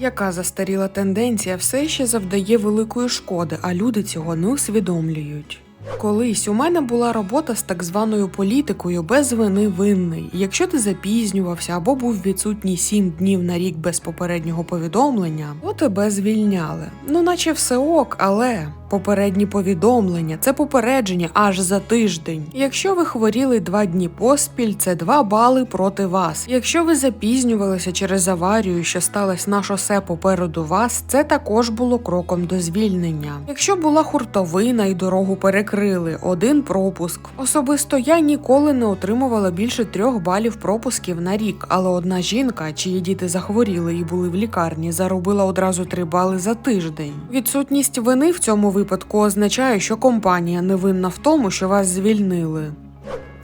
Яка застаріла тенденція все ще завдає великої шкоди, а люди цього не усвідомлюють. Колись у мене була робота з так званою політикою без вини винний. Якщо ти запізнювався або був відсутній сім днів на рік без попереднього повідомлення, то тебе звільняли. Ну, наче все ок, але попередні повідомлення це попередження аж за тиждень. Якщо ви хворіли два дні поспіль, це два бали проти вас. Якщо ви запізнювалися через аварію, що сталася на шосе попереду вас, це також було кроком до звільнення. Якщо була хуртовина і дорогу перекрили, один пропуск. Особисто я ніколи не отримувала більше трьох балів пропусків на рік, але одна жінка, чиї діти захворіли і були в лікарні, заробила одразу три бали за тиждень. Відсутність вини в цьому випадку означає, що компанія не винна в тому, що вас звільнили.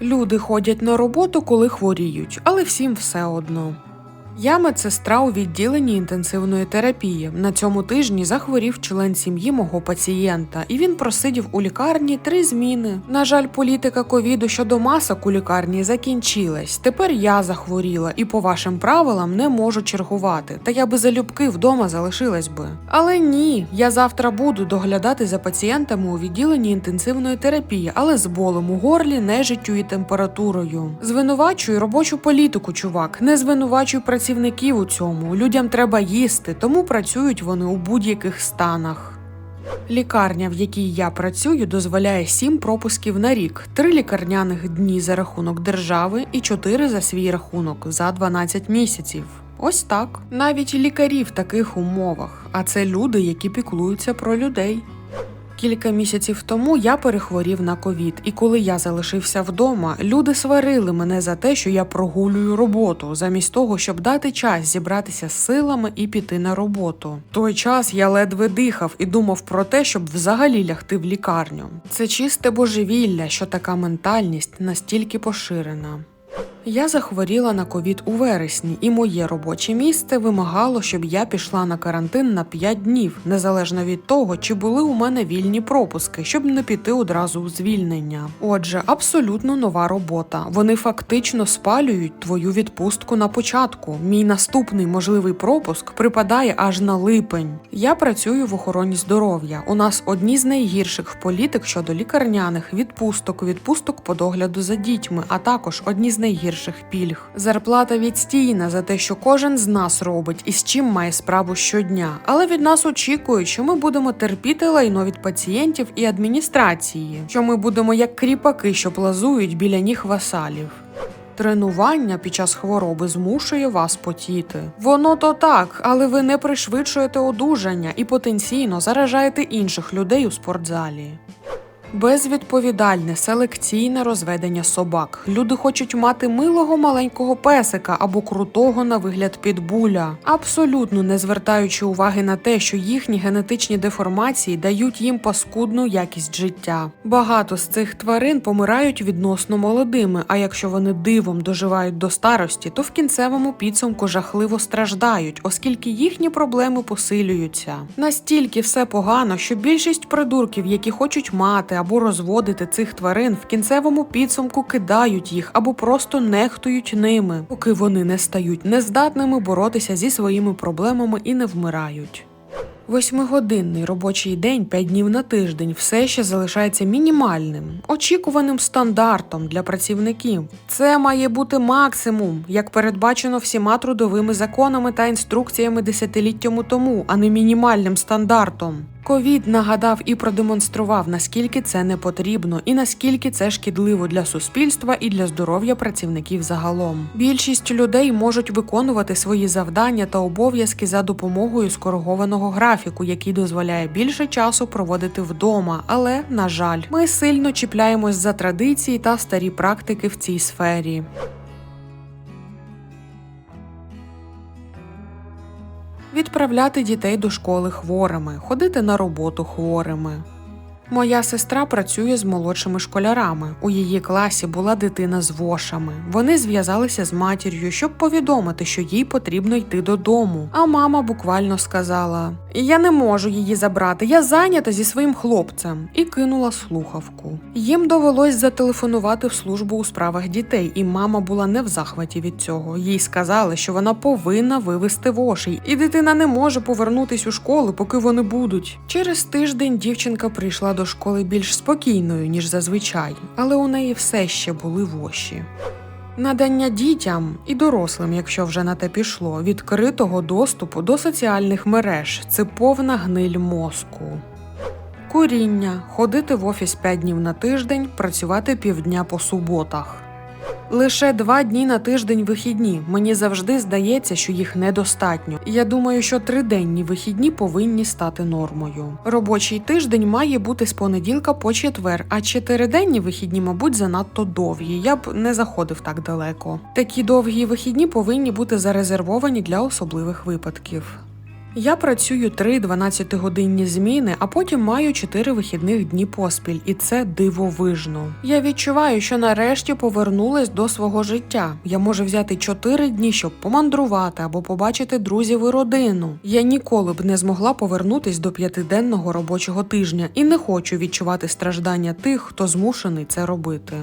Люди ходять на роботу, коли хворіють, але всім все одно. Я медсестра у відділенні інтенсивної терапії. На цьому тижні захворів член сім'ї мого пацієнта, і він просидів у лікарні три зміни. На жаль, політика ковіду щодо масок у лікарні закінчилась. Тепер я захворіла і по вашим правилам не можу чергувати. Та я би залюбки вдома залишилась би. Але ні, я завтра буду доглядати за пацієнтами у відділенні інтенсивної терапії, але з болем у горлі, нежиттю і температурою. Звинувачую робочу політику, чувак. Не звинувачуй працівників у цьому. Людям треба їсти, тому працюють вони у будь-яких станах. Лікарня, в якій я працюю, дозволяє 7 пропусків на рік, 3 лікарняних дні за рахунок держави і 4 за свій рахунок за 12 місяців. Ось так. Навіть лікарі в таких умовах, а це люди, які піклуються про людей. Кілька місяців тому я перехворів на ковід, і коли я залишився вдома, люди сварили мене за те, що я прогулюю роботу, замість того, щоб дати час зібратися з силами і піти на роботу. Той час я ледве дихав і думав про те, щоб взагалі лягти в лікарню. Це чисте божевілля, що така ментальність настільки поширена. Я захворіла на ковід у вересні, і моє робоче місце вимагало, щоб я пішла на карантин на 5 днів, незалежно від того, чи були у мене вільні пропуски, щоб не піти одразу у звільнення. Отже, абсолютно нова робота. Вони фактично спалюють твою відпустку на початку. Мій наступний можливий пропуск припадає аж на липень. Я працюю в охороні здоров'я. У нас одні з найгірших політик щодо лікарняних відпусток, відпусток по догляду за дітьми, а також одні з найгірших пільг. Зарплата відстійна за те, що кожен з нас робить і з чим має справу щодня. Але від нас очікують, що ми будемо терпіти лайно від пацієнтів і адміністрації, що ми будемо як кріпаки, що плазують біля ніг васалів. Тренування під час хвороби змушує вас потіти. Воно то так, але ви не пришвидшуєте одужання і потенційно заражаєте інших людей у спортзалі. Безвідповідальне селекційне розведення собак. Люди хочуть мати милого маленького песика або крутого на вигляд підбуля, абсолютно не звертаючи уваги на те, що їхні генетичні деформації дають їм паскудну якість життя. Багато з цих тварин помирають відносно молодими. А якщо вони дивом доживають до старості, то в кінцевому підсумку жахливо страждають, оскільки їхні проблеми посилюються. Настільки все погано, що більшість придурків, які хочуть мати або розводити цих тварин, в кінцевому підсумку кидають їх або просто нехтують ними, поки вони не стають нездатними боротися зі своїми проблемами і не вмирають. Восьмигодинний робочий день 5 днів на тиждень все ще залишається мінімальним, очікуваним стандартом для працівників. Це має бути максимум, як передбачено всіма трудовими законами та інструкціями десятиліттями тому, а не мінімальним стандартом. Ковід нагадав і продемонстрував, наскільки це не потрібно і наскільки це шкідливо для суспільства і для здоров'я працівників загалом. Більшість людей можуть виконувати свої завдання та обов'язки за допомогою скоригованого графіку, який дозволяє більше часу проводити вдома. Але, на жаль, ми сильно чіпляємось за традиції та старі практики в цій сфері. Відправляти дітей до школи хворими, ходити на роботу хворими. Моя сестра працює з молодшими школярами. У її класі була дитина з вошами. Вони зв'язалися з матір'ю, щоб повідомити, що їй потрібно йти додому. А мама буквально сказала: Я не можу її забрати, я зайнята зі своїм хлопцем, і кинула слухавку. Їм довелось зателефонувати в службу у справах дітей, і мама була не в захваті від цього. Їй сказали, що вона повинна вивести вошей, і дитина не може повернутись у школу, поки вони будуть. Через тиждень дівчинка прийшла до школи більш спокійною, ніж зазвичай, але у неї все ще були воші. Надання дітям і дорослим, якщо вже на те пішло, відкритого доступу до соціальних мереж це повна гниль мозку. Куріння, ходити в офіс 5 днів на тиждень, працювати півдня по суботах. Лише два дні на тиждень вихідні. Мені завжди здається, що їх недостатньо. Я думаю, що триденні вихідні повинні стати нормою. Робочий тиждень має бути з понеділка по четвер, а чотириденні вихідні, мабуть, занадто довгі. Я б не заходив так далеко. Такі довгі вихідні повинні бути зарезервовані для особливих випадків. Я працюю три 12-годинні зміни, а потім маю 4 вихідних дні поспіль, і це дивовижно. Я відчуваю, що нарешті повернулась до свого життя. Я можу взяти 4 дні, щоб помандрувати або побачити друзів і родину. Я ніколи б не змогла повернутись до п'ятиденного робочого тижня і не хочу відчувати страждання тих, хто змушений це робити.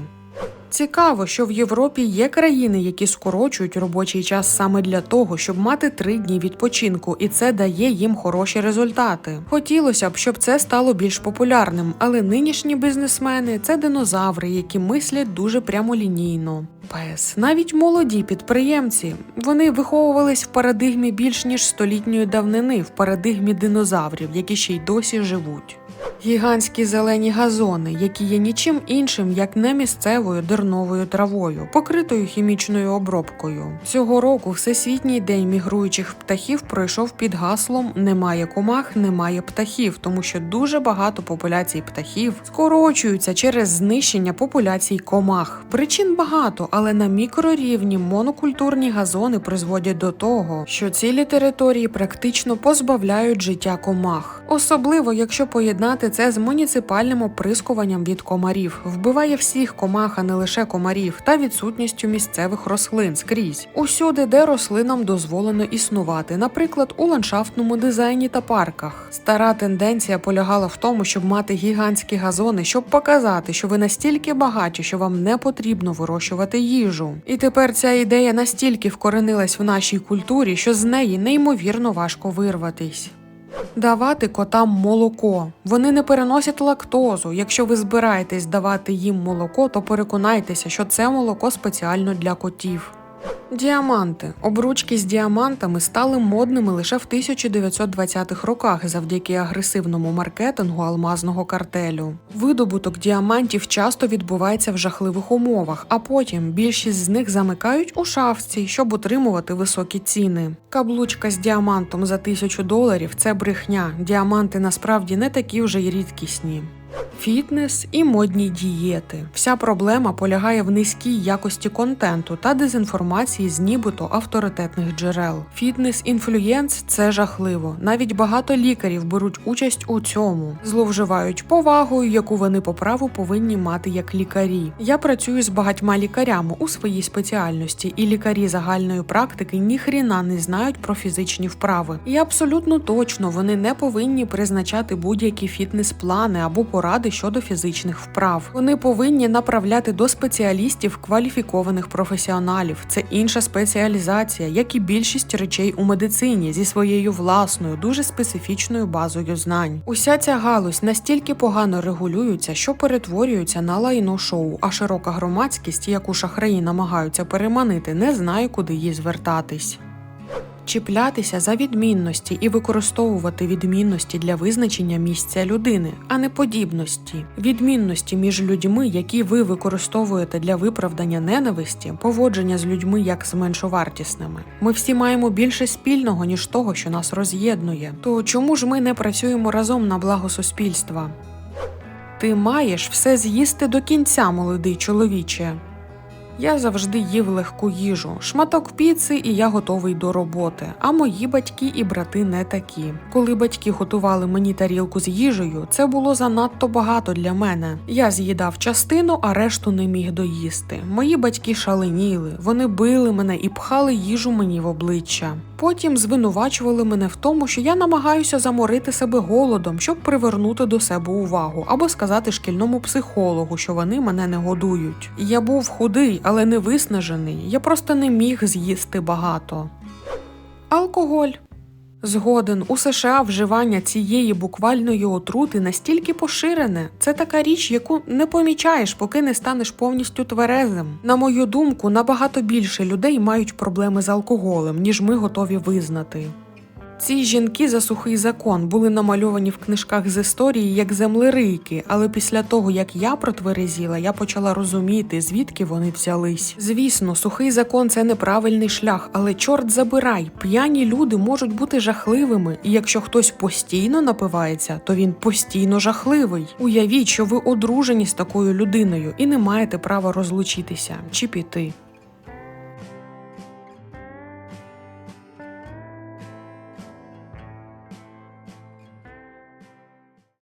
Цікаво, що в Європі є країни, які скорочують робочий час саме для того, щоб мати три дні відпочинку, і це дає їм хороші результати. Хотілося б, щоб це стало більш популярним, але нинішні бізнесмени це динозаври, які мислять дуже прямолінійно. Пес, навіть молоді підприємці, вони виховувались в парадигмі більш ніж столітньої давнини, в парадигмі динозаврів, які ще й досі живуть. Гігантські зелені газони, які є нічим іншим, як не місцевою дерновою травою, покритою хімічною обробкою. Цього року Всесвітній день мігруючих птахів пройшов під гаслом Немає комах, немає птахів, тому що дуже багато популяцій птахів скорочуються через знищення популяцій комах. Причин багато, але на мікрорівні монокультурні газони призводять до того, що цілі території практично позбавляють життя комах, особливо якщо поєднати це з муніципальним оприскуванням від комарів, вбиває всіх комах, а не лише комарів, та відсутністю місцевих рослин скрізь, усюди, де рослинам дозволено існувати, наприклад, у ландшафтному дизайні та парках. Стара тенденція полягала в тому, щоб мати гігантські газони, щоб показати, що ви настільки багаті, що вам не потрібно вирощувати їжу. І тепер ця ідея настільки вкоренилась в нашій культурі, що з неї неймовірно важко вирватись. Давати котам молоко. Вони не переносять лактозу. Якщо ви збираєтесь давати їм молоко, то переконайтеся, що це молоко спеціально для котів. Діаманти. Обручки з діамантами стали модними лише в 1920-х роках завдяки агресивному маркетингу алмазного картелю. Видобуток діамантів часто відбувається в жахливих умовах, а потім більшість з них замикають у шафці, щоб утримувати високі ціни. Каблучка з діамантом за тисячу доларів це брехня. Діаманти насправді не такі вже й рідкісні. Фітнес і модні дієти. Вся проблема полягає в низькій якості контенту та дезінформації з нібито авторитетних джерел. Фітнес-інфлюєнс це жахливо. Навіть багато лікарів беруть участь у цьому, зловживають повагою, яку вони по праву повинні мати як лікарі. Я працюю з багатьма лікарями у своїй спеціальності, і лікарі загальної практики ніхріна не знають про фізичні вправи. І абсолютно точно вони не повинні призначати будь-які фітнес-плани або поради щодо фізичних вправ. Вони повинні направляти до спеціалістів кваліфікованих професіоналів. Це інша спеціалізація, як і більшість речей у медицині зі своєю власною, дуже специфічною базою знань. Уся ця галузь настільки погано регулюється, що перетворюється на лайно шоу, а широка громадськість, яку шахраї намагаються переманити, не знає, куди їй звертатись. Чіплятися за відмінності і використовувати відмінності для визначення місця людини, а не подібності. Відмінності між людьми, які ви використовуєте для виправдання ненависті, поводження з людьми як з меншовартісними. Ми всі маємо більше спільного, ніж того, що нас роз'єднує. То чому ж ми не працюємо разом на благо суспільства? Ти маєш все з'їсти до кінця, молодий чоловіче. Я завжди їв легку їжу, шматок піци, і я готовий до роботи. А мої батьки і брати не такі. Коли батьки готували мені тарілку з їжею, це було занадто багато для мене. Я з'їдав частину, а решту не міг доїсти. Мої батьки шаленіли, вони били мене і пхали їжу мені в обличчя. Потім звинувачували мене в тому, що я намагаюся заморити себе голодом, щоб привернути до себе увагу, або сказати шкільному психологу, що вони мене не годують. Я був худий, але не виснажений. Я просто не міг з'їсти багато. Алкоголь. Згоден, у США вживання цієї буквальної отрути настільки поширене. Це така річ, яку не помічаєш, поки не станеш повністю тверезим. На мою думку, набагато більше людей мають проблеми з алкоголем, ніж ми готові визнати. Ці жінки за сухий закон були намальовані в книжках з історії як землерийки, але після того, як я протверезіла, я почала розуміти, звідки вони взялись. Звісно, сухий закон це неправильний шлях, але чорт забирай, п'яні люди можуть бути жахливими, і якщо хтось постійно напивається, то він постійно жахливий. Уявіть, що ви одружені з такою людиною і не маєте права розлучитися чи піти.